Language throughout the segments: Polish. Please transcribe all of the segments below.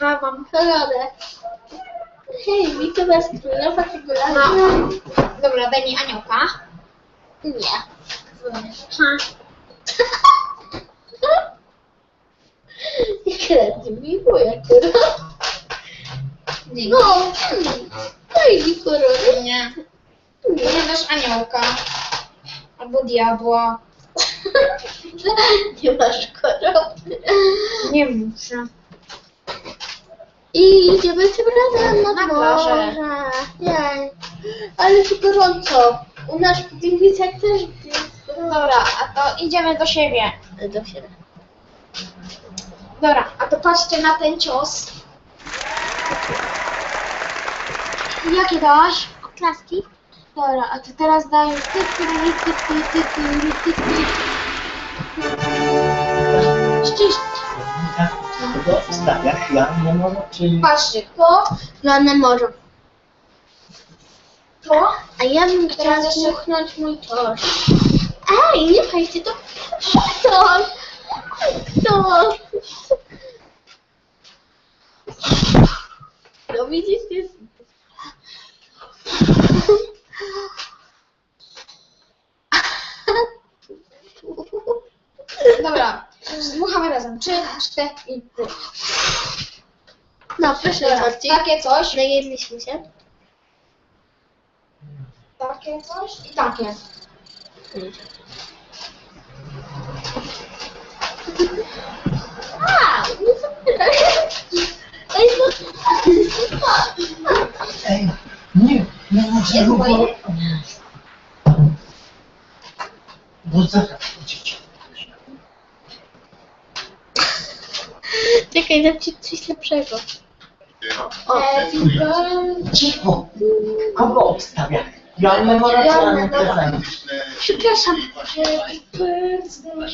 Mam radę. Hej, widzę was królowa tego No. Dobra, daj mi aniołka. Nie. Ha. Kreaty miło akurat. Dzięki. No, mm, daj mi koronę. Nie. Nie dasz aniołka. Albo diabła. Nie masz korony. Nie muszę. I idziemy tym razem Na plażę. morze. Jej. Ale tu gorąco. U nas w Gliwicach też jest gorąco. Dobra, a to idziemy do siebie. Do siebie. Dobra, a to patrzcie na ten cios. Jakie dałaś? Oklaski? Dobra, a to teraz daj ty, ty, ty, ty, ty, ty, ty, ty. Ścisz. Tego stawiasz ja nie może, czy... Patrzcie, to, Lane morze. to, A ja bym chciała Teraz jeszcze- dmuchnąć mój toż. Ej, nie pchajcie to. To. To. No widzisz, jest... dobra, zdmuchamy razem. Trzy, cztery, ty. No, proszę Dobra, takie coś, Najedliśmy się. takie coś i takie. A, nie zabieraj. Ej. Ej, nie, nie muszę Jest bo... moje. Bo zaraz chodzicie. Czekaj, dam ci coś lepszego. O. Cicho! Kogo obstawia? Ja memorację prezent. przepraszam. Happy birthday.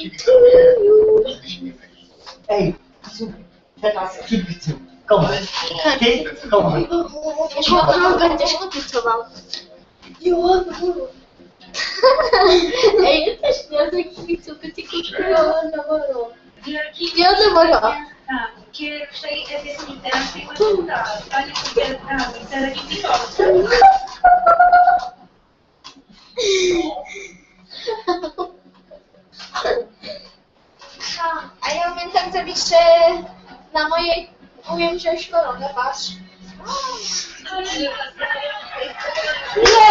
Ej, słuchaj, teraz kibicu. Kogo? Ty, kogo? Kogo będziesz kibicował? Ej, ja też miałam taki kibiców, będzie kibicował na moro. Wielki Ja na moro. Pierwszej edycji literackiego cudza stanie się na telewizorce. A ja umiem tak zrobić, że na mojej umiem wziąć koronę, patrz. Nie,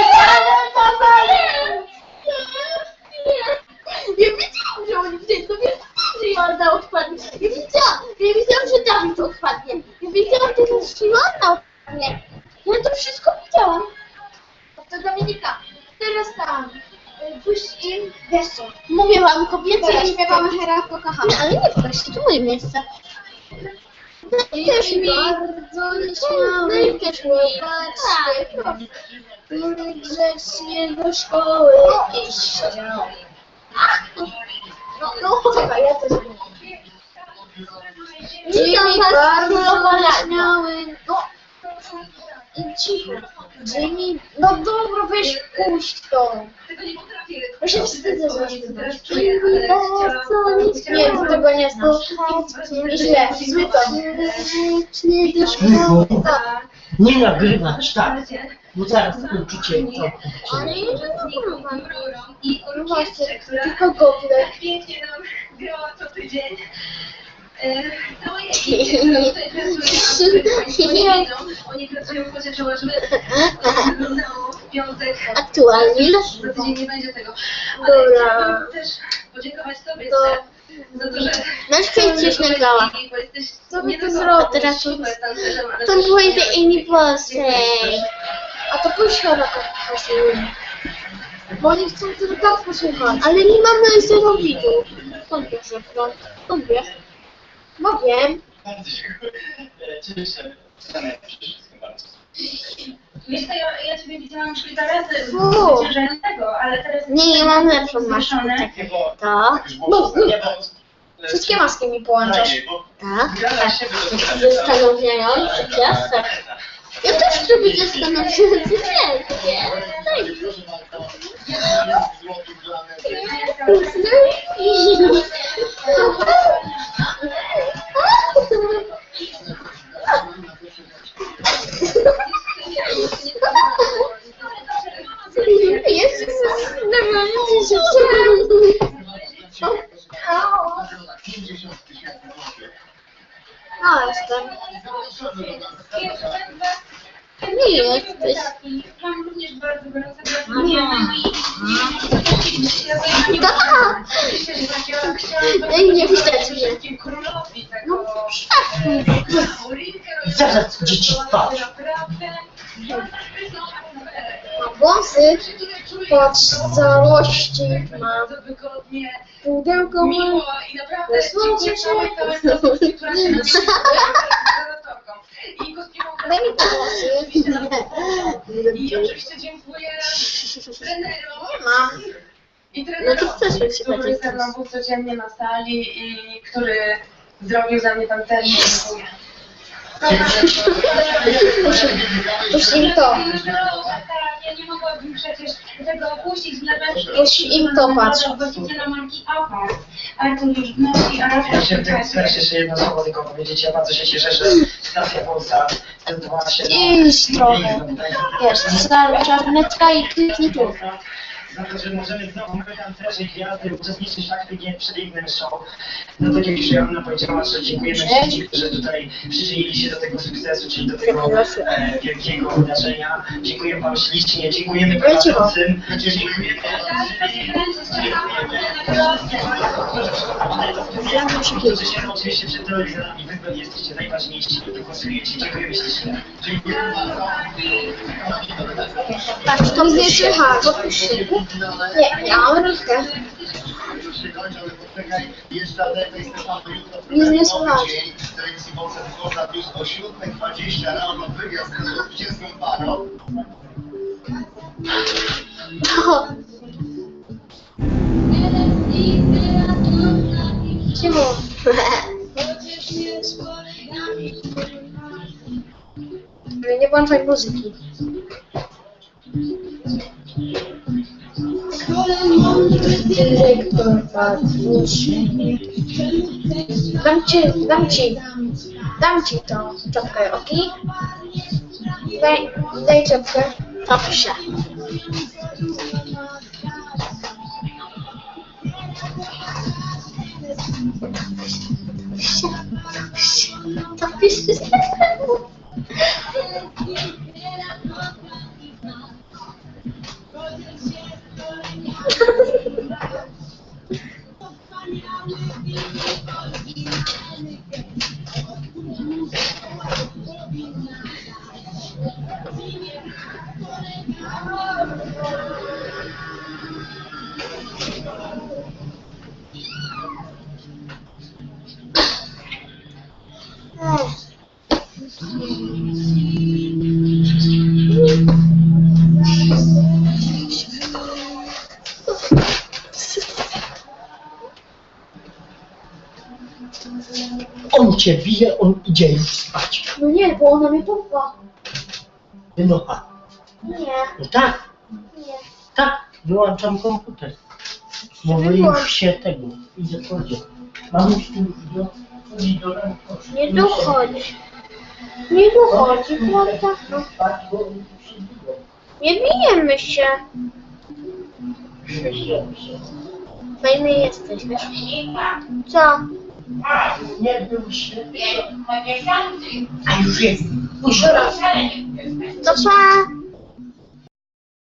y, Puść im deszczu. Mówię wam, kobiety nie śpiewamy Heratko kochamy. Nie, ale nie proszę, to moje miejsce. Też mi bardzo No i też mi Tak. grzecznie do szkoły iść chciał. No, no, Czekaj, ja to zrobię. Witam Jimmy was, bardzo królowa śmiały. No, i cicho. Jimmy, no dobra, weź puść to. Ja się wstydzę, że nie. Nie, ty tego nie znasz. Źle, zły to. Nie do Cicho! Nie nagrywasz, tak. Bo zaraz uczucie co Ale uczucie. jedzie na kurwa. I orkiestrze, która Tylko gogle. pięknie nam grała co tydzień. E, To nie widzą. Oni pracują chociaż w piątek. Aktualnie. Za tydzień nie będzie tego. Ale Dobra. chciałabym też podziękować Tobie To- za, za to, że... Nasz klient coś nagrała. Co by nie to zrobić? teraz To super- te inni włosy. A to puść Heratko kochamy. Bo oni chcą tylko tak posłuchać. Ale nie mamy zero widzów. Skąd wiesz, że to? Skąd wiesz? No wiem. Bardzo dziękuję. Cieszę się. Stanę wszystkim bardzo. Wiesz co, ja, ja Ciebie widziałam już kilka razy Fu. zwyciężającego, ale teraz... Nie, ja mam lepszą maskę. Zwieszone. Czekaj. Nie, bo To, tak już było przedstawione, bo- Wszystkie maski mi połączasz. Bo tak. gra na siebie to też Zastanawiający piasek. Ja też chcę być zastanawiający piasek. Daj. No, jestem. Nie jesteś. Nie. Tak. Tak. Ej, nie widać mnie. No, przestań. Zaraz dzieci spać. Mam włosy pod całości. Mam pudełko. miło i naprawdę dziękuję całej konstrukcji, która się Zolotorką. I Daj mi włosy. I oczywiście dziękuję trenerom. Nie mam. I No trenerowi, się który będzie ze mną był codziennie na sali i który zrobił za mnie ten termin. Dziękuję. Puść im to. Ja nie mogłabym przecież tego opuścić dla was. Puść im to, patrz. Właściciela marki Alfa. Artur już wnosi, a Ja się w tym jeszcze jedno słowo tylko powiedzieć. Ja bardzo się cieszę, że stacja Polsa zdecydowała się na... Idź trochę. Wiesz, czarneczka i kliknij tu. Za to, że możemy znowu my tancerzy i gwiazdy uczestniczyć w tak pięknie przepięknym show. No tak jak już Joanna powiedziała, że dziękujemy wszystkim, którzy tutaj przyczynili się do tego sukcesu, czyli do tego e, wielkiego wydarzenia. Dziękuję Wam ślicznie, dziękujemy prowadzącym, dziękujemy Którzy się oczywiście przed telewizorami, wy jesteście najważniejsi, to głosujecie. Dziękujemy ślicznie. Dziękuję. Patrz, to mnie słychać. Nie, ja mam rybkę. Nie słychać. Telewizji Polsat Polsat już o 7.20 rano wywiad zróbcie z parą. O. Czemu? Nie włączaj muzyki. Dyrektor Patruszy. Dam ci, dam ci, dam ci tą czapkę, ok? Daj, daj czapkę. Dobrze. To pisze. On cię bije, on idzie już spać. No nie, bo ona mnie popła. Wynocha. Nie, No tak, nie. tak, wyłączam komputer. Może już się tego, idę chodzę. Mamuś tu już do... do. Nie dochodź. Nie dochodzi, prawda? No, nie bijemy się. Fajny jesteś, wiesz? Co? A, nie był się. A już jest. To pa.